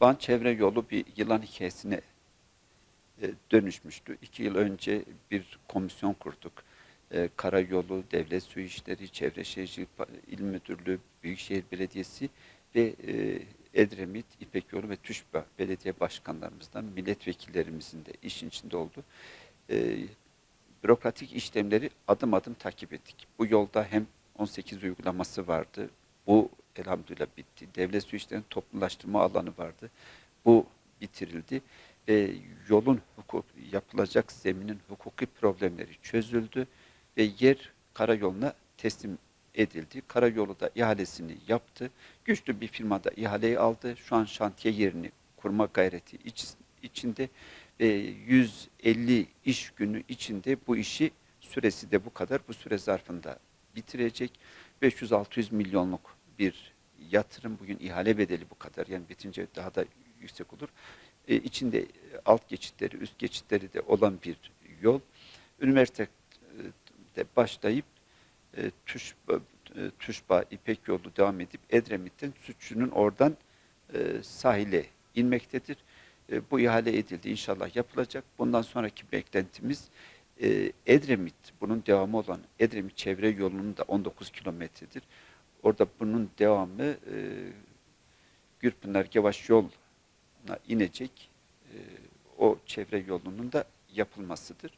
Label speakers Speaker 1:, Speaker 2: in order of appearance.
Speaker 1: Van Çevre Yolu bir yılan hikayesine e, dönüşmüştü. İki yıl önce bir komisyon kurduk. E, Karayolu, Devlet Su İşleri, Çevre Şehircilik İl Müdürlüğü, Büyükşehir Belediyesi ve e, Edremit, İpek Yolu ve TÜŞBA belediye başkanlarımızdan, milletvekillerimizin de işin içinde oldu. E, bürokratik işlemleri adım adım takip ettik. Bu yolda hem 18 uygulaması vardı. Bu elhamdülillah bitti. Devlet su işlerinin toplulaştırma alanı vardı. Bu bitirildi. Ve yolun hukuk, yapılacak zeminin hukuki problemleri çözüldü ve yer karayoluna teslim edildi. Karayolu da ihalesini yaptı. Güçlü bir firmada ihaleyi aldı. Şu an şantiye yerini kurma gayreti iç- içinde ve 150 iş günü içinde bu işi süresi de bu kadar. Bu süre zarfında bitirecek. 500-600 milyonluk bir yatırım. Bugün ihale bedeli bu kadar. Yani bitince daha da yüksek olur. E, içinde e, alt geçitleri, üst geçitleri de olan bir yol. Üniversitede başlayıp e, Tuşba, e, Tuşba, İpek yolu devam edip Edremit'ten Sütçü'nün oradan e, sahile inmektedir. E, bu ihale edildi. İnşallah yapılacak. Bundan sonraki beklentimiz e, Edremit, bunun devamı olan Edremit çevre yolunun da 19 kilometredir. Orada bunun devamı e, Gürpınar Gevaş yoluna inecek. E, o çevre yolunun da yapılmasıdır.